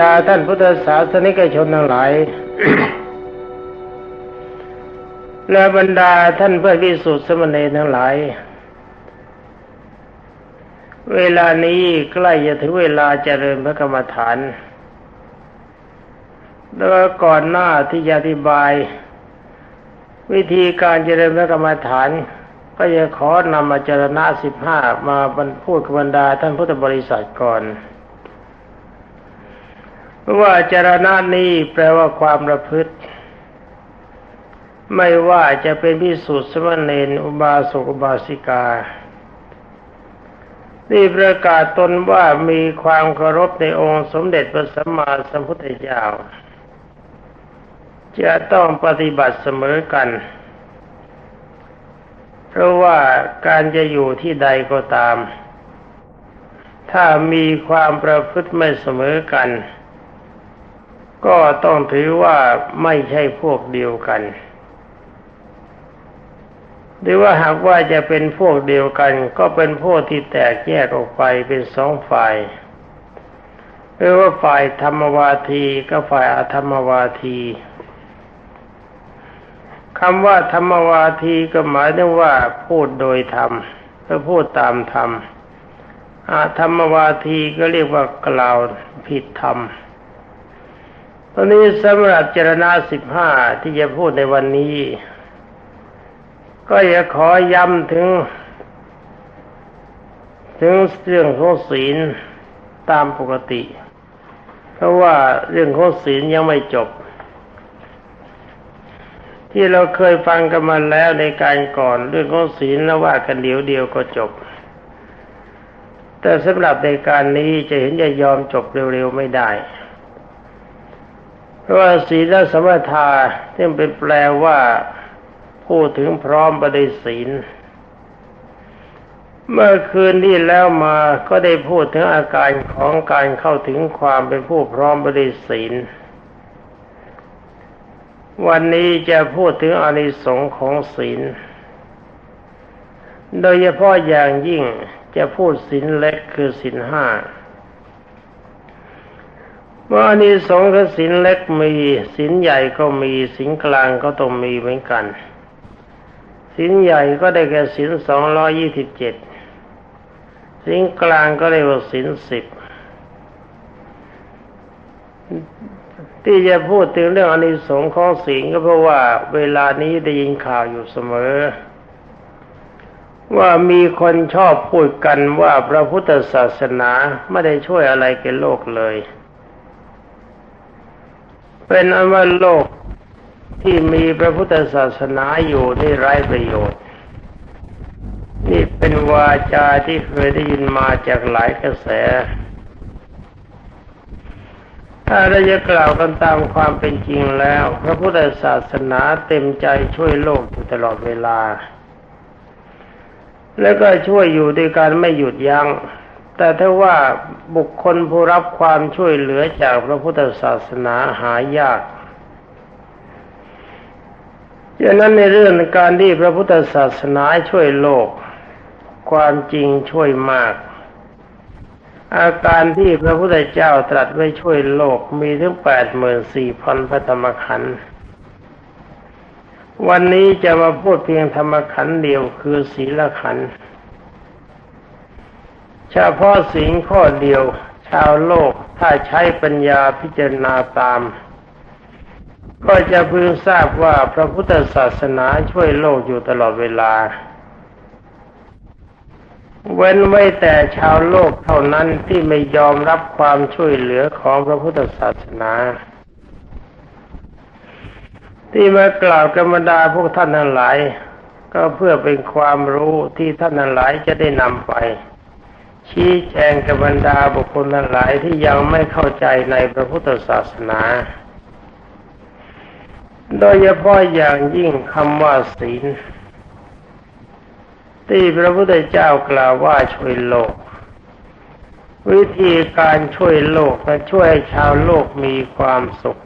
ดาท่านพุทธศาสนิกชนทั้งหลาย และบรรดาท่านพื่อพิสุทธิสมณีทั้งหลาย เวลานี้ใกล้จะถึงเวลาเจริญพระกรรมฐาน แล้วก่อนหน้าที่จะอธิบาย วิธีการเจริญพระกรรมฐานก็จะขอนำมาจารณะสิบห้ามาบรรพูดกับบรรดาท่านพุทธบริษัทก่อน ว่าจารณะนี้แปลว่าความประพฤติ ไม่ว่าจะเป็นพิสุทธิสมณเณรอุบาสกอุบาสิกาที่ประกาศตนว่ามีความเคารพในองค์สมเด็จพระสัมมาสัมพุทธเจ้าจะต้องปฏิบัติเสมอกัน เพราะว่าการจะอยู่ที่ใดก็ตาม ถ้ามีความประพฤติไม่เสมอกัน ก็ต้องถือว่าไม่ใช่พวกเดียวกัน หรือว่าหากว่าจะเป็นพวกเดียวกัน ก็เป็นพวกที่แตกแยกออกไปเป็นสองฝ่ายหรือว่าฝ่ายธรรมวาทีก็ฝ่ายอธรรมวาทีคำว่าธรรมวาทีก็หมายถึงว่าพูดโดยธรรมหรือพูดตามธรรมอาธรรมวาทีก็เรียกว่ากล่าวผิดธรรม ตอนนี้สำหรับเจรณาสิบห้าที่จะพูดในวันนี้ ก็จะขอย้ำถึง ถึงเรื่องของศีลตามปกติ เพราะว่าเรื่องของศีลยังไม่จบ ที่เราเคยฟังกันมาแล้วในการก่อนเรื่องของศีลแล้วว่ากันเดียวเดียวก็จบ แต่สำหรับในการนี้จะเห็นจะยอมจบเร็วๆไม่ได้ ว่าศีลสมถะที่เป็นแปลว่าพูดถึงพร้อมประเดศีล เมื่อคืนที่แล้วมาก็ได้พูดถึงอาการของการเข้าถึงความเป็นผู้พร้อมประเดศีล วันนี้จะพูดถึงอานิสงส์ของศีล โดยเฉพาะอย่างยิ่งจะพูดศีลเล็กคือศีลห้า ว่านี้สงฆ์ศีลเล็กมีศีลใหญ่ก็มีศีลกลางก็ต้องมีเหมือนกันศีลใหญ่ก็ได้แก่ศีลสองร้อยี่สิบเจ็ดศีลกลางก็ได้ว่าศีลสิบที่จะพูดถึงเรื่องอนิสงส์ของศีลก็เพราะว่าเวลานี้ได้ยินข่าวอยู่เสมอ ว่ามีคนชอบพูดกันว่าพระพุทธศาสนาไม่ได้ช่วยอะไรแก่โลกเลย เป็นอว่าโลกที่มีพระพุทธศาสนาอยู่นี่ไร้ประโยชน์ นี่เป็นวาจาที่เคยได้ยินมาจากหลายกระแส ถ้าเราจะกล่าวกันตามความเป็นจริงแล้ว พระพุทธศาสนาเต็มใจช่วยโลกอยู่ตลอดเวลา แล้วก็ช่วยอยู่ด้วยการไม่หยุดยัง้ง แต่ถ้าว่าบุคคลผู้รับความช่วยเหลือจากพระพุทธศาสนาหายากดังนั้นในเรื่องการที่พระพุทธศาสนาช่วยโลก ความจริงช่วยมาก อาการที่พระพุทธเจ้าตรัสไว้ช่วยโลกมีถึงแปดหมื่นสี่พันพระธรรมขันธ์วันนี้จะมาพูดเพียงธรรมขันธ์เดียวคือศีลขันธ์ เฉพาะสิ่งข้อเดียว ชาวโลกถ้าใช้ปัญญาพิจารณาตาม ก็จะพึงทราบว่าพระพุทธศาสนาช่วยโลกอยู่ตลอดเวลา เว้นไว้แต่ชาวโลกเท่านั้นที่ไม่ยอมรับความช่วยเหลือของพระพุทธศาสนาที่มากล่าวกรรมดาพวกท่านทั้งหลาย ก็เพื่อเป็นความรู้ที่ท่านทั้งหลายจะได้นำไป ชี้แจงกับบรรดาบุคคลหลายที่ยังไม่เข้าใจในพระพุทธศาสนา โดยเฉพาะอย่างยิ่งคำว่าศีล ที่พระพุทธเจ้ากล่าวว่าช่วยโลก วิธีการช่วยโลกและช่วยชาวโลกมีความสุข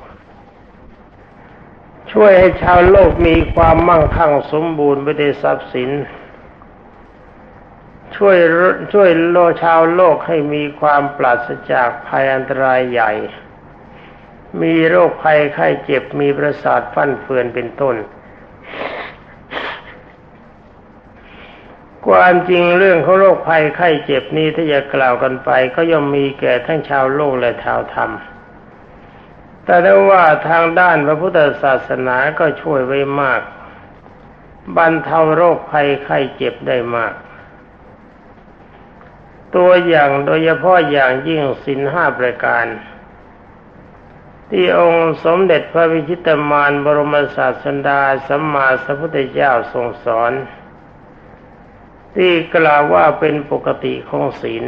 ช่วยให้ชาวโลกมีความมั่งคั่งสมบูรณ์ไปด้วยทรัพย์สิน ช่วยช่วยโลชาวโลกให้มีความปราศจากภัยอันตรายใหญ่ มีโรคภัยไข้เจ็บมีประสาทฟั่นเฟือนเป็นต้น ความจริงเรื่องของโรคภัยไข้เจ็บนี้ถ้าจะกล่าวกันไป ก็ย่อมมีแก่ทั้งชาวโลกและชาวธรรม แต่ได้ว่าทางด้านพระพุทธศาสนาก็ช่วยไว้มาก บรรเทาโรคภัยไข้เจ็บได้มาก ตัวอย่างโดยเฉพาะอย่างยิ่งสินห้าประการ ที่องค์สมเด็จพระวิชิตมารบรมศาสดาสัมมาสัมพุทธเจ้าทรงสอน ที่กล่าวว่าเป็นปกติของศีล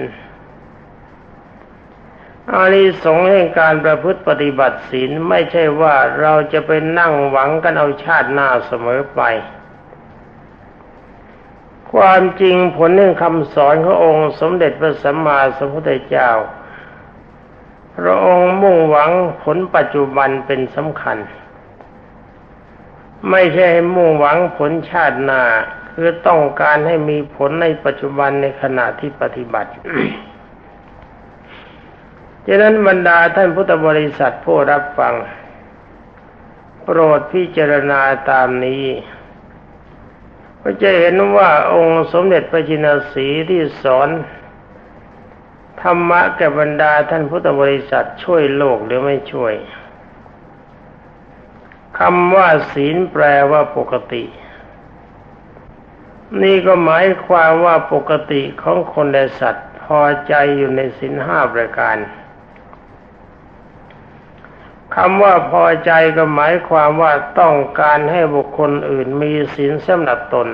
อานิสงส์แห่งการประพฤติปฏิบัติศีลไม่ใช่ว่าเราจะไปนั่งหวังกันเอาชาติหน้าเสมอไป ความจริงผลแห่งคำสอนขององค์สมเด็จพระสัมมาสัมพุทธเจ้า พระองค์มุ่งหวังผลปัจจุบันเป็นสำคัญ ไม่ใช่ให้มุ่งหวังผลชาติหน้าคือต้องการให้มีผลในปัจจุบันในขณะที่ปฏิบัติฉะนั้นบรรดาท่านพุทธบริษัทผู้รับฟัง โปรดพิจารณาตามนี้ ก็จะเห็นว่าองค์สมเด็จพระจินสีที่สอนธรรมะแก่บรรดาท่านพุทธบริษัทช่วยโลกหรือไม่ช่วยคำว่าศีลแปลว่าปกติ นี่ก็หมายความว่าปกติของคนและสัตว์พอใจอยู่ในศีลห้าประการ คำว่าพอใจก็หมายความว่าต้องการให้บุคคลอื่นมีศีลสำหรับตน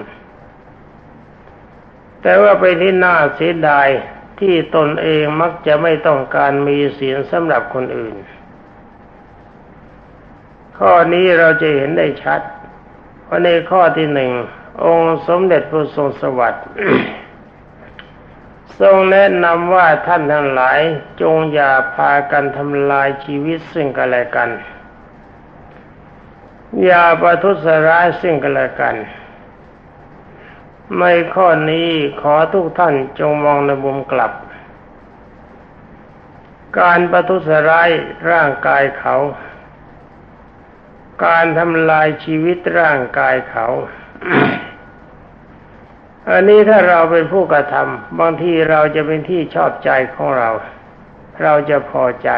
แต่ว่าไปที่น่าเสียดายที่ตนเองมักจะไม่ต้องการมีศีลสำหรับคนอื่น ข้อนี้เราจะเห็นได้ชัด เพราะในข้อที่หนึ่ง องค์สมเด็จพระทรงสวัสดิ์ ทรงแนะนำว่าท่านทั้งหลายจงอย่าพากันทำลายชีวิตซึ่งกันและกัน อย่าประทุษร้ายซึ่งกันและกัน ในข้อนี้ขอทุกท่านจงมองในมุมกลับ การประทุษร้ายร่างกายเขา การทำลายชีวิตร่างกายเขา อันนี้ถ้าเราเป็นผู้กระทำบางทีเราจะเป็นที่ชอบใจของเรา เราจะพอใจ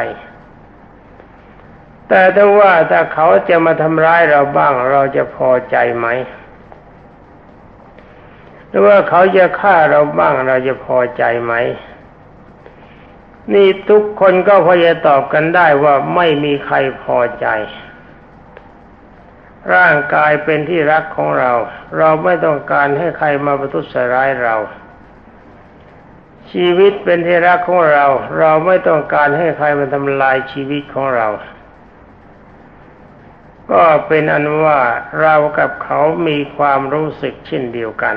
แต่ถ้าว่าถ้าเขาจะมาทำร้ายเราบ้างเราจะพอใจไหมหรือว่าเขาจะฆ่าเราบ้างเราจะพอใจไหม นี่ทุกคนก็พอจะตอบกันได้ว่าไม่มีใครพอใจ ร่างกายเป็นที่รักของเรา เราไม่ต้องการให้ใครมาประทุษร้ายเรา ชีวิตเป็นที่รักของเรา เราไม่ต้องการให้ใครมาทำลายชีวิตของเรา ก็เป็นอันว่าเรากับเขามีความรู้สึกเช่นเดียวกัน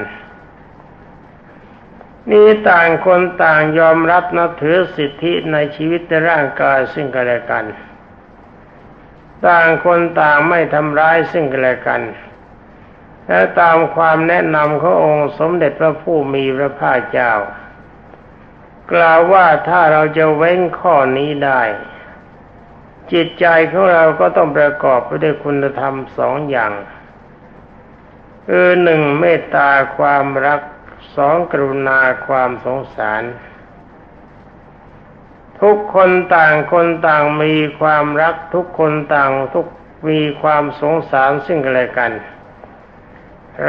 นี่ต่างคนต่างยอมรับนับถือสิทธิในชีวิตในร่างกายซึ่งกันและกัน ต่างคนต่างไม่ทำร้ายซึ่งกันและกัน และตามความแนะนำขององค์สมเด็จพระผู้มีพระภาคเจ้า กล่าวว่าถ้าเราจะเว้นข้อนี้ได้ จิตใจของเราก็ต้องประกอบไปด้วยคุณธรรมสองอย่างคือหนึ่งเมตตาความรักสองกรุณาความสงสาร ทุกคนต่างคนต่างมีความรักทุกคนต่างทุกมีความสงสารซึ่งกันและกัน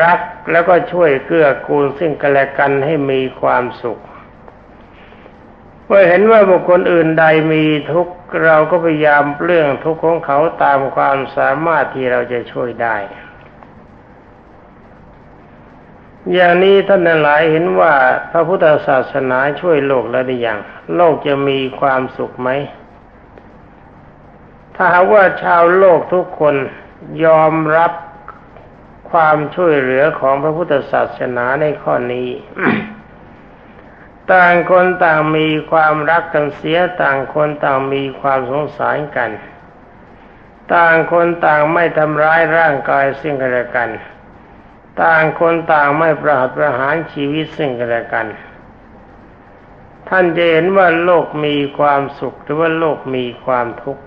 รักแล้วก็ช่วยเกื้อกูลซึ่งกันและกันให้มีความสุขเมื่อเห็นว่าบุคคลอื่นใดมีทุกข์เราก็พยายามเรื่องทุกข์ของเขาตามความสามารถที่เราจะช่วยได้ อย่างนี้ท่านหลายเห็นว่าพระพุทธศาสนาช่วยโลกแล้วหรือยังโลกจะมีความสุขไหม ถ้าหากว่าชาวโลกทุกคนยอมรับความช่วยเหลือของพระพุทธศาสนาในข้อนี้ ต่างคนต่างมีความรักกันเสียต่างคนต่างมีความสงสารกัน ต่างคนต่างไม่ทำร้ายร่างกายซึ่งกันและกัน ต่างคนต่างไม่ประหัตประหารชีวิตซึ่งกันและกัน ท่านจะเห็นว่าโลกมีความสุขหรือว่าโลกมีความทุกข์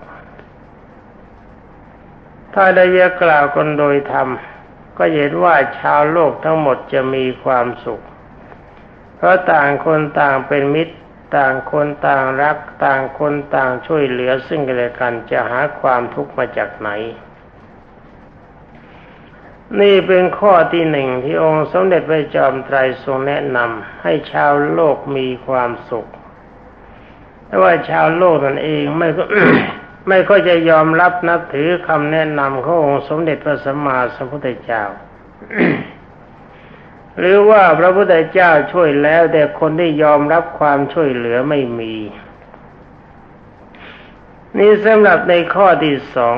ถ้าได้ยกล่าวกันโดยธรรม ก็เห็นว่าชาวโลกทั้งหมดจะมีความสุข เพราะต่างคนต่างเป็นมิตร ต่างคนต่างรัก ต่างคนต่างช่วยเหลือซึ่งกันและกันจะหาความทุกข์มาจากไหน นี่เป็นข้อที่หนึ่งที่องค์สมเด็จพระจอมไตรทรงแนะนำให้ชาวโลกมีความสุข แต่ว่าชาวโลกนั่นเองไม่ก็ไม่ค่อยจะยอมรับนับถือคำแนะนำขององค์สมเด็จพระสัมมาสัมพุทธเจ้า หรือว่าพระพุทธเจ้าช่วยแล้ว แต่คนที่ยอมรับความช่วยเหลือไม่มี นี่สำหรับในข้อที่สอง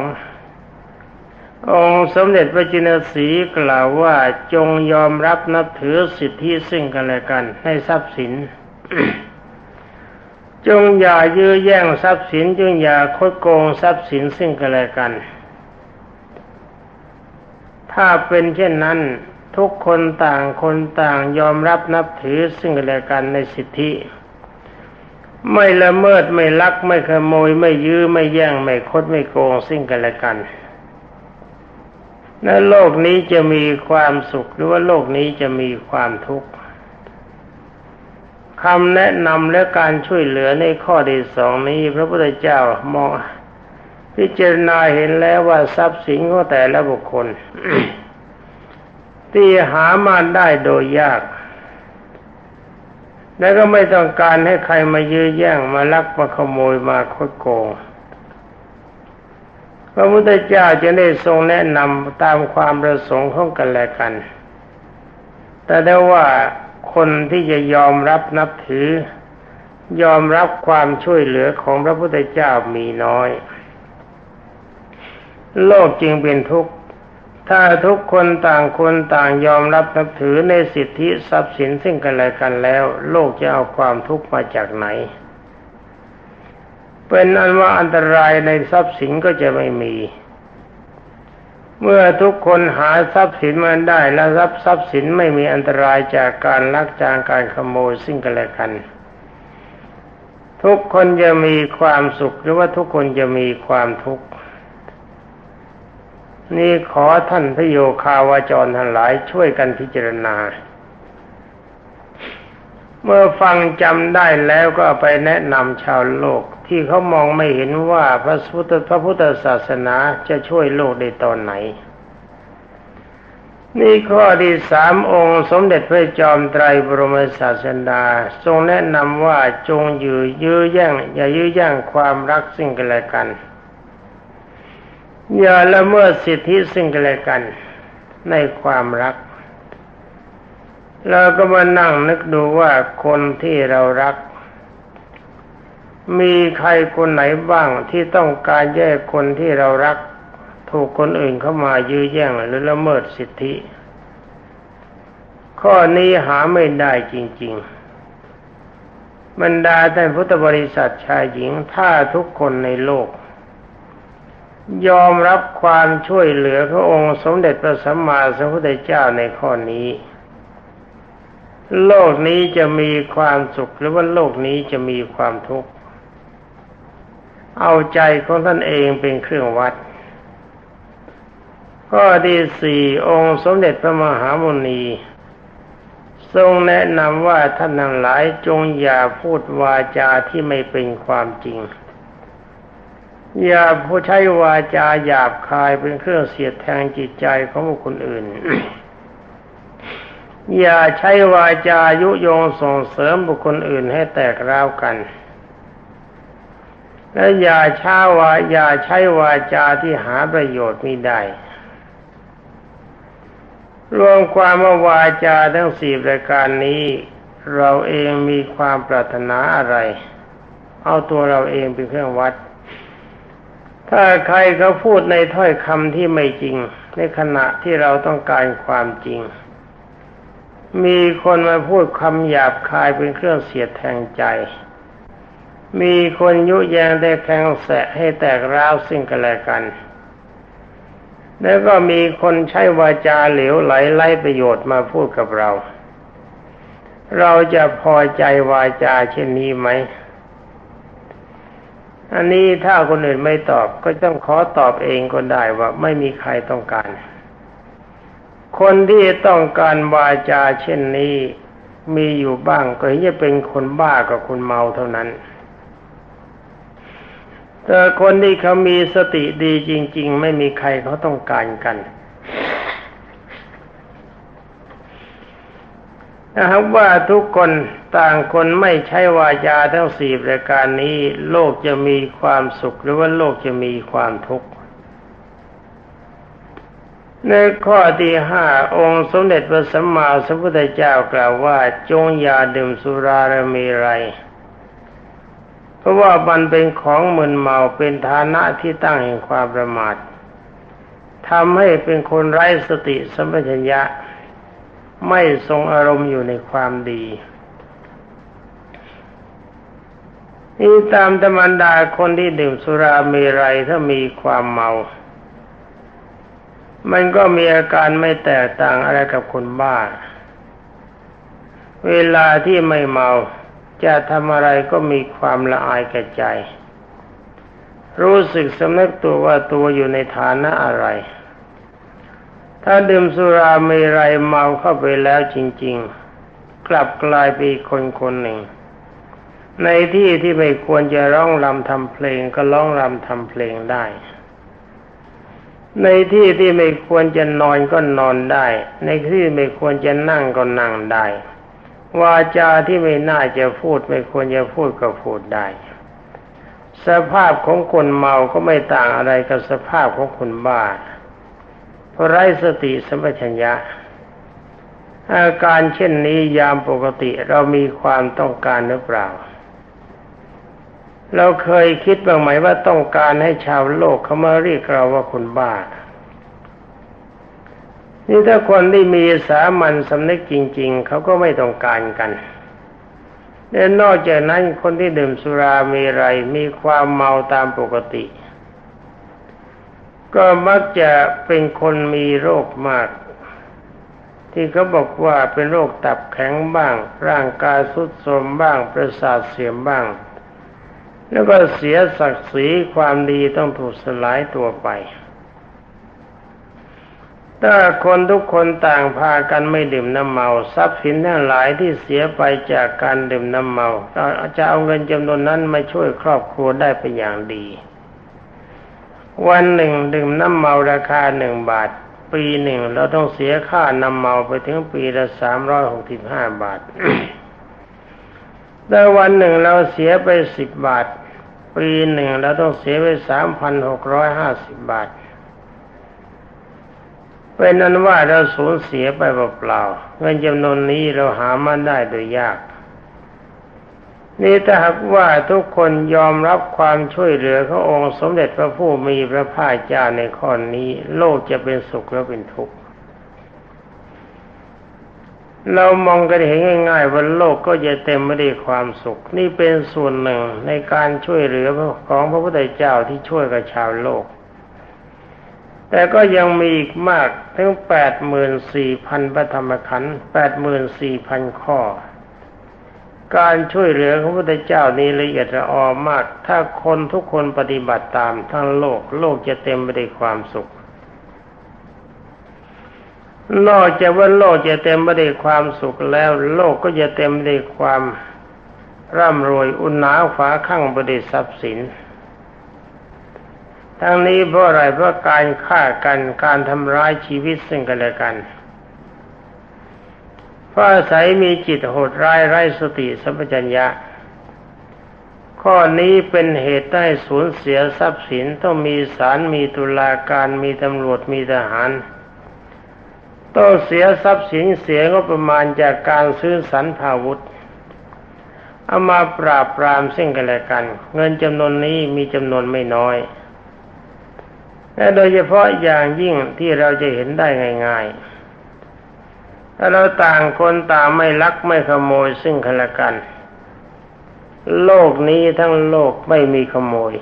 องค์สมเด็จพระจินสีกล่าวว่าจงยอมรับนับถือสิทธิซึ่งกันและกันในทรัพย์สิน จงอย่ายื้อแย่งทรัพย์สิน จงอย่าคดโกงทรัพย์สินซึ่งกันและกัน ถ้าเป็นเช่นนั้นทุกคนต่างคนต่างยอมรับนับถือซึ่งกันและกันในสิทธิ ไม่ละเมิดไม่ลักไม่ขโมยไม่ยื้อไม่แย่งไม่คดไม่โกงซึ่งกันและกัน ในโลกนี้จะมีความสุขหรือว่าโลกนี้จะมีความทุกข์คำแนะนำและการช่วยเหลือในข้อที่สองนี้ พระพุทธเจ้ามองพิจารณาเห็นแล้วว่าทรัพย์สินของแต่ละบุคคล ที่หามาได้โดยยาก และก็ไม่ต้องการให้ใครมายื้อแย่งมาลักมาขโมยมาคดโกง พระพุทธเจ้าจะได้ทรงแนะนำตามความประสงค์ของกันและกัน แต่ได้ว่าคนที่จะยอมรับนับถือ ยอมรับความช่วยเหลือของพระพุทธเจ้ามีน้อย โลกจึงเป็นทุกข์ถ้าทุกคนต่างคนต่างยอมรับนับถือในสิทธิทรัพย์สินซึ่งกันและกันแล้ว โลกจะเอาความทุกข์มาจากไหน เป็นอันว่าอันตรายในทรัพย์สินก็จะไม่มี เมื่อทุกคนหาทรัพย์สินมาได้และทรัพย์ทรัพย์สินไม่มีอันตรายจากการลักจางการขโมยซึ่งกันและกัน ทุกคนจะมีความสุขหรือว่าทุกคนจะมีความทุกข์นี่ขอท่านพระโยคาวาจรทั้งหลายช่วยกันพิจารณา เมื่อฟังจำได้แล้วก็ไปแนะนำชาวโลก ที่เขามองไม่เห็นว่าพระพุทธพระพุทธศาสนาจะช่วยโลกได้ตอนไหน นี่ข้อที่สามองค์สมเด็จพระจอมไตรบรมศาสดาทรงแนะนำว่าจงอยู่ยื้อแย่ง อย่ายื้อแย่งความรักซึ่งกันและกัน อย่าละเมิดสิทธิซึ่งกันและกัน ในความรักเราก็มานั่งนึกดูว่าคนที่เรารัก มีใครคนไหนบ้างที่ต้องการแยกคนที่เรารัก ถูกคนอื่นเข้ามายื้อแย่งหรือละเมิดสิทธิ ข้อนี้หาไม่ได้จริง ๆ บรรดาท่านพุทธบริษัทชายหญิงถ้าทุกคนในโลก ยอมรับความช่วยเหลือพระองค์สมเด็จพระสัมมาสัมพุทธเจ้าในข้อนี้ โลกนี้จะมีความสุขหรือว่าโลกนี้จะมีความทุกข์ เอาใจของท่านเองเป็นเครื่องวัด ข้อที่สี่องค์สมเด็จพระมหามุนี ทรงแนะนำว่าท่านทั้งหลายจงอย่าพูดวาจาที่ไม่เป็นความจริง อย่าผู้ใช้วาจาหยาบคายเป็นเครื่องเสียดแทงจิตใจของบุคคลอื่นอย่าใช้วาจายุยงส่งเสริมบุคคลอื่นให้แตกร้าวกัน และอย่าช้าวาอย่าใช้วาจาที่หาประโยชน์ไม่ได้ รวมความว่าวาจาทั้งสี่รายการนี้ เราเองมีความปรารถนาอะไร เอาตัวเราเองเป็นเครื่องวัด ถ้าใครเขาพูดในถ้อยคำที่ไม่จริง ในขณะที่เราต้องการความจริง มีคนมาพูดคำหยาบคายเป็นเครื่องเสียดแทงใจ มีคนยุแยงได้แข่งแสะให้แตกร้าวซึ่งกันและกัน แล้วก็มีคนใช้วาจาเหลวไหลไล่ประโยชน์มาพูดกับเรา เราจะพอใจวาจาเช่นนี้ไหม อันนี้ถ้าคนอื่นไม่ตอบก็ต้องขอตอบเองก็ได้ว่าไม่มีใครต้องการ คนที่ต้องการวาจาเช่นนี้ มีอยู่บ้างก็เห็นจะเป็นคนบ้ากับคนเมาเท่านั้น แต่คนที่เขามีสติดีจริง ๆ ไม่มีใครเขาต้องการกันนะครับว่าทุกคนต่างคนไม่ใช้วาจาทั้งสี่ประการนี้ โลกจะมีความสุขหรือว่าโลกจะมีความทุกข์ในข้อที่ห้าองค์สมเด็จพระสัมมาสัมพุทธเจ้ากล่าวว่าจงอย่าดื่มสุราและมีไร เพราะว่ามันเป็นของมึนเมาเป็นฐานะที่ตั้งแห่งความประมาททำให้เป็นคนไร้สติสัมปชัญญะ ไม่ทรงอารมณ์อยู่ในความดีนี่ตามธรรมดาคนที่ดื่มสุรามีไรถ้ามีความเมา มันก็มีอาการไม่แตกต่างอะไรกับคนบ้า เวลาที่ไม่เมา จะทำอะไรก็มีความละอายแก่ใจ รู้สึกสำนึกตัวว่าตัวอยู่ในฐานะอะไร ถ้าดื่มสุราเมรัยเมาเข้าไปแล้วจริง ๆ กลับกลายเป็นคนคนหนึ่ง ในที่ที่ไม่ควรจะร้องรำทำเพลงก็ร้องรำทำเพลงได้ ในที่ที่ไม่ควรจะนอนก็นอนได้ ในที่ไม่ควรจะนั่งก็นั่งได้ วาจาที่ไม่น่าจะพูดไม่ควรจะพูดก็พูดได้ สภาพของคนเมาก็ไม่ต่างอะไรกับสภาพของคนบ้าเพราะไร้สติสัมปชัญญะ อาการเช่นนี้ยามปกติเรามีความต้องการหรือเปล่า เราเคยคิดบ้างไหมว่าต้องการให้ชาวโลกเขามาเรียกเราว่าคนบ้า นี่ถ้าคนที่มีสามัญสำนึกจริง ๆ เขาก็ไม่ต้องการกันและนอกจากนั้นคนที่ดื่มสุรามีไรมีความเมาตามปกติ ก็มักจะเป็นคนมีโรคมาก ที่เขาบอกว่าเป็นโรคตับแข็งบ้าง ร่างกายสุดโทรมบ้าง ประสาทเสียมบ้าง แล้วก็เสียศักดิ์ศรีความดีต้องถูกสลายตัวไป ถ้าคนทุกคนต่างพากันไม่ดื่มน้ำเมา ทรัพย์สินทั้งหลายที่เสียไปจากการดื่มน้ำเมาจะเอาเงินจำนวนนั้นมาช่วยครอบครัวได้เป็นอย่างดี วันหนึ่งดื่มน้ำเมาราคาหนึ่งบาท ปีหนึ่งเราต้องเสียค่าน้ำเมาไปถึงปีละสามร้อยหกสิบห้าบาทแต่วันหนึ่งเราเสียไปสิบบาท ปีหนึ่งเราต้องเสียไปสามพันหกร้อยห้าสิบบาท เป็นนั้นว่าเราสูญเสียไปเปล่าๆเงินจำนวนนี้เราหามาได้โดยยาก นี่ถ้าหากว่าทุกคนยอมรับความช่วยเหลือขององค์สมเด็จพระผู้มีพระภาคเจ้าในข้อนี้ โลกจะเป็นสุขแล้วเป็นทุกข์เรามองกันเห็นง่ายๆว่าโลกก็จะเต็มไปด้วยความสุข นี่เป็นส่วนหนึ่งในการช่วยเหลือของพระพุทธเจ้าที่ช่วยกับชาวโลก แต่ก็ยังมีอีกมากถึงแปดหมื่นสี่พันพระธรรมขันธ์แปดหมื่นสี่พันข้อ การช่วยเหลือของพระพุทธเจ้านี้ละเอียดละออมาก ถ้าคนทุกคนปฏิบัติตามทั้งโลกโลกจะเต็มไปด้วยความสุข นอกจากว่าโลกจะเต็มไปด้วยความสุขแล้ว โลกก็จะเต็มไปด้วยความร่ำรวย อุณหาฝาข้างบริทรัพย์สิน ทั้งนี้เพราะอะไรเพราะการฆ่ากันการทำร้ายชีวิตซึ่งกันและกันเพราะอาศัยมีจิตโหดร้ายไร้สติสัมปชัญญะ ข้อนี้เป็นเหตุได้สูญเสียทรัพย์สินต้องมีศาลมีตุลาการมีตำรวจมีทหารต้องเสียทรัพย์สินเสียก็ประมาณจากการซื้อสันพาวุธเอามาปราบปรามซึ่งกันและกัน เงินจำนวนนี้มีจำนวนไม่น้อย และโดยเฉพาะอย่างยิ่งที่เราจะเห็นได้ง่าย ๆ ถ้าเราต่างคนต่างไม่ลักไม่ขโมยซึ่งกันและกัน โลกนี้ทั้งโลกไม่มีขโมย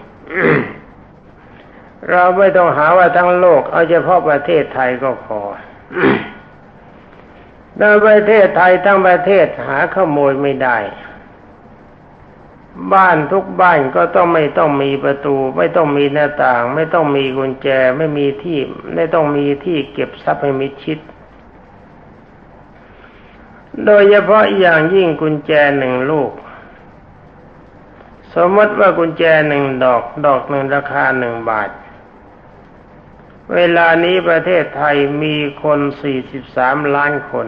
เราไม่ต้องหาว่าทั้งโลก เอาเฉพาะประเทศไทยก็พอในประเทศไทยทั้งประเทศหาขโมยไม่ได้ บ้านทุกบ้านก็ต้องไม่ต้องมีประตู ไม่ต้องมีหน้าต่าง ไม่ต้องมีกุญแจไม่มีที่ไม่ต้องมีที่เก็บทรัพย์ให้มิดชิด โดยเฉพาะอย่างยิ่งกุญแจหนึ่งลูก สมมติว่ากุญแจหนึ่งดอกดอกหนึ่งราคาหนึ่งบาท เวลานี้ประเทศไทยมีคนสี่สิบสามล้านคน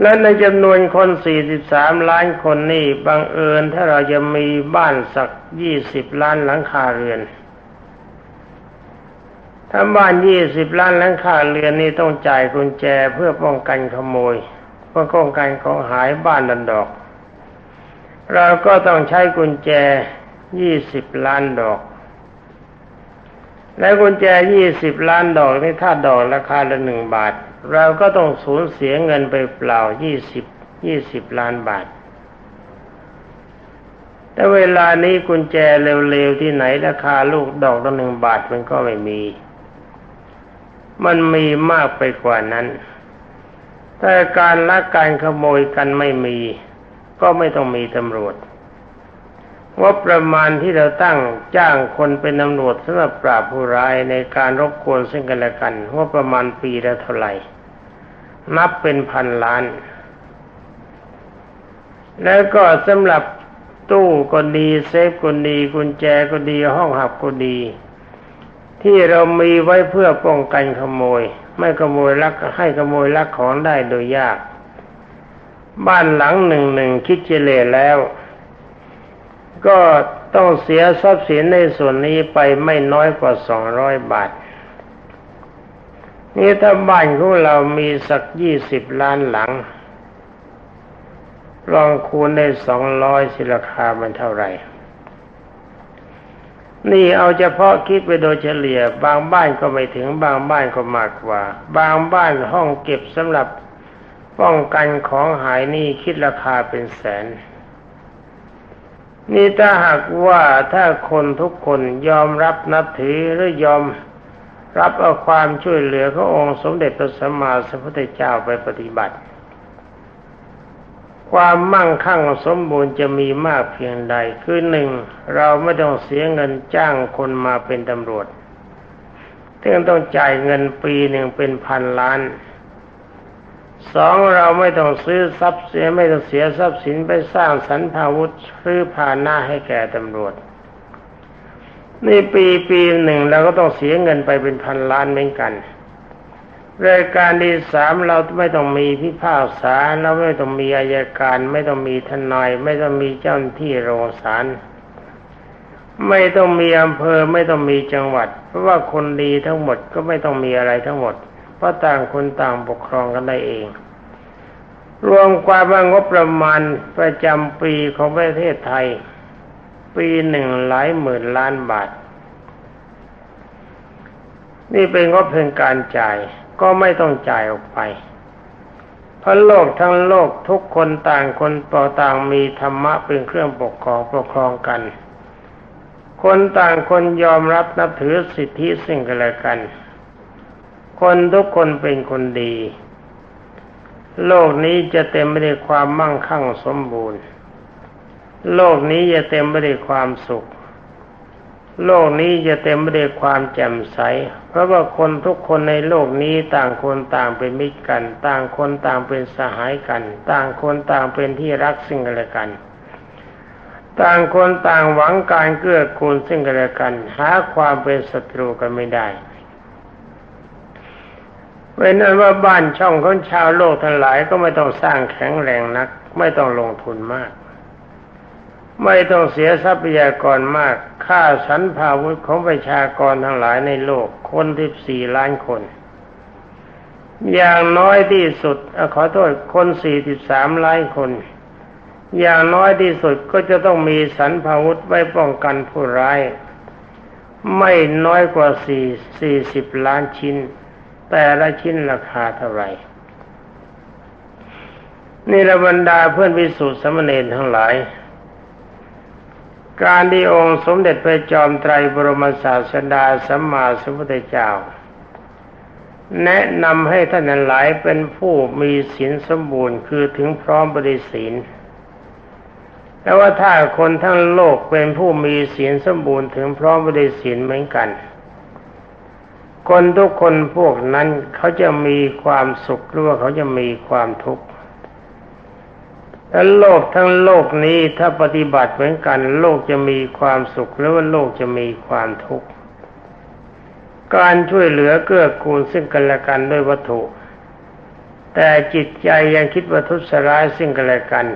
และในจำนวนคน 43 ล้านคนนี่บังเอิญถ้าเราจะมีบ้านสัก 20 ล้านหลังคาเรือน ถ้าบ้าน 20 ล้านหลังคาเรือนนี่ต้องจ่ายกุญแจเพื่อป้องกันขโมย เพื่อป้องกันของหายบ้านดันดอก เราก็ต้องใช้กุญแจ 20 ล้านดอก และกุญแจ 20 ล้านดอกนี่ถ้าดอกราคาละหนึ่งบาท เราก็ต้องสูญเสียเงินไปเปล่ายี่สิบยี่สิบล้านบาท แต่เวลานี้กุญแจเร็วๆที่ไหนราคาลูกดอกละหนึ่งบาทมันก็ไม่มี มันมีมากไปกว่านั้น แต่การลักการขโมยกันไม่มี ก็ไม่ต้องมีตำรวจ ว่าประมาณที่เราตั้งจ้างคนเป็นตำรวจสำหรับปราบผู้ร้ายในการรบกวนซึ่งกันและกัน ว่าประมาณปีละเท่าไหร่ นับเป็นพันล้าน แล้วก็สำหรับตู้ก็ดีเซฟก็ดีกุญแจก็ดีห้องหับก็ดี ที่เรามีไว้เพื่อป้องกันขโมย ไม่ขโมยลักให้ขโมยลักของได้โดยยาก บ้านหลังหนึ่งหนึ่งคิดเจเลแล้ว ก็ต้องเสียทรัพย์สินในส่วนนี้ไปไม่น้อยกว่าสองร้อยบาท นี่ถ้าบ้านของเรามีสักยี่สิบล้านหลัง ลองคูณได้สองร้อยสิราคามันเท่าไหร่ นี่เอาเฉพาะคิดไปโดยเฉลี่ย บางบ้านก็ไม่ถึงบางบ้านก็มากกว่า บางบ้านห้องเก็บสำหรับป้องกันของหายนี่คิดราคาเป็นแสน นี่ถ้าหากว่าถ้าคนทุกคนยอมรับนับถือหรือยอมรับเอาความช่วยเหลือขององค์สมเด็จพระสัมมาสัมพุทธเจ้าไปปฏิบัติ ความมั่งคั่งสมบูรณ์จะมีมากเพียงใด คือหนึ่งเราไม่ต้องเสียเงินจ้างคนมาเป็นตำรวจเที่ต้องจ่ายเงินปีหนึ่งเป็นพันล้าน สองเราไม่ต้องซื้อทรัพย์เสียไม่ต้องเสียทรัพย์สินไปสร้างสรรพาวุธซื้อผ่านหน้าให้แก่ตำรวจ นี่ปีปีหนึ่งเราก็ต้องเสียเงินไปเป็นพันล้านเหมือนกันรายการที่สามเราไม่ต้องมีพิพากษาเราไม่ต้องมีอายการ ไม่ต้องมีทนาย ไม่ต้องมีเจ้าหน้าที่โรงศาลไม่ต้องมีอำเภอไม่ต้องมีจังหวัด เพราะว่าคนดีทั้งหมดก็ไม่ต้องมีอะไรทั้งหมด เพราะต่างคนต่างปกครองกันได้เอง รวมความว่างบประมาณประจำปีของประเทศไทย ปีหนึ่งหลายหมื่นล้านบาท นี่เป็นงบเพียงการจ่ายก็ไม่ต้องจ่ายออกไปเพราะโลกทั้งโลกทุกคนต่างคนต่อต่างมีธรรมะเป็นเครื่องปกครองปกครองกัน คนต่างคนยอมรับนับถือสิทธิสิ่งกันและกัน คนทุกคนเป็นคนดี โลกนี้จะเต็มไปด้วยความมั่งคั่งสมบูรณ์ โลกนี้จะเต็มไปด้วยความสุข โลกนี้จะเต็มไปด้วยความแจ่มใส เพราะว่าคนทุกคนในโลกนี้ต่างคนต่างเป็นมิตรกัน ต่างคนต่างเป็นสหายกัน ต่างคนต่างเป็นที่รักซึ่งกันและกันต่างคนต่างหวังการเกื้อกูลซึ่งกันและกัน หาความเป็นศัตรูกันไม่ได้ เป็นนั้นว่าบ้านช่องของชาวโลกทั้งหลายก็ไม่ต้องสร้างแข็งแรงนัก ไม่ต้องลงทุนมาก ไม่ต้องเสียทรัพยากรมาก ค่าสรรพาวุธของประชากรทั้งหลายในโลกคนที่สี่ล้านคน อย่างน้อยที่สุดอขอโทษคนสี่สิบสามล้านคน อย่างน้อยที่สุดก็จะต้องมีสรรพาวุธไว้ป้องกันผู้ร้าย ไม่น้อยกว่าสี่สี่สิบล้านชิ้น แต่ละชิ้นราคาเท่าไหร่นี่ระบรรดาเพื่อนวิสุทธิสมณีทั้งหลาย การที่องค์สมเด็จพระจอมไตรบรมศาสดาสัมมาสัมพุทธเจ้า แนะนำให้ท่านหลายเป็นผู้มีศีลสมบูรณ์คือถึงพร้อมบริศีลแต่ว่าถ้าคนทั้งโลกเป็นผู้มีศีลสมบูรณ์ถึงพร้อมไปด้วยศีลเหมือนกัน คนทุกคนพวกนั้นเขาจะมีความสุขหรือว่าเขาจะมีความทุกข์และโลกทั้งโลกนี้ถ้าปฏิบัติเหมือนกัน โลกจะมีความสุขหรือว่าโลกจะมีความทุกข์การช่วยเหลือเกื้อกูลซึ่งกันและกันด้วยวัตถุ แต่จิตใจยังคิดว่าทุสร้ายซึ่งกันและกัน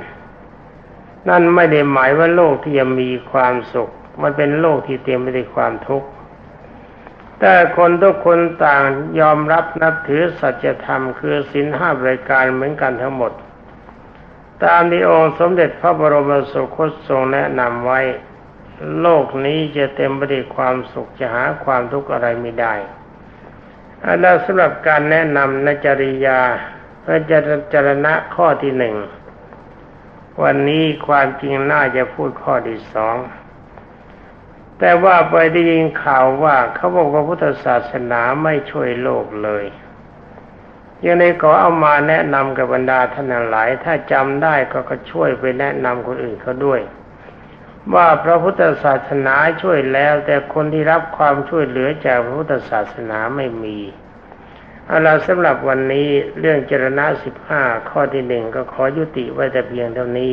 นั่นไม่ได้หมายว่าโลกที่จะมีความสุข มันเป็นโลกที่เต็มไปด้วยความทุกข์ แต่คนทุกคนต่างยอมรับนับถือสัจธรรมคือศีลห้าบรายการเหมือนกันทั้งหมด ตามที่องค์สมเด็จพระบรมสุคตทรงแนะนำไว้ โลกนี้จะเต็มไปด้วยความสุขจะหาความทุกข์อะไรไม่ได้แล้วสำหรับการแนะนำนจริยาพระจรณะข้อที่หนึ่ง วันนี้ความจริงน่าจะพูดข้อที่สอง แต่ว่าไปได้ยินข่าวว่าเขาบอกว่าพุทธศาสนาไม่ช่วยโลกเลยยังในขอเอามาแนะนำกับบรรดาท่านหลาย ถ้าจำได้ก็ก็ช่วยไปแนะนำคนอื่นเขาด้วย ว่าพระพุทธศาสนาช่วยแล้ว แต่คนที่รับความช่วยเหลือจากพระพุทธศาสนาไม่มีเอาละสำหรับวันนี้เรื่องจรณะสิบห้าข้อที่หนึ่งก็ขอยุติไว้แต่เพียงเท่านี้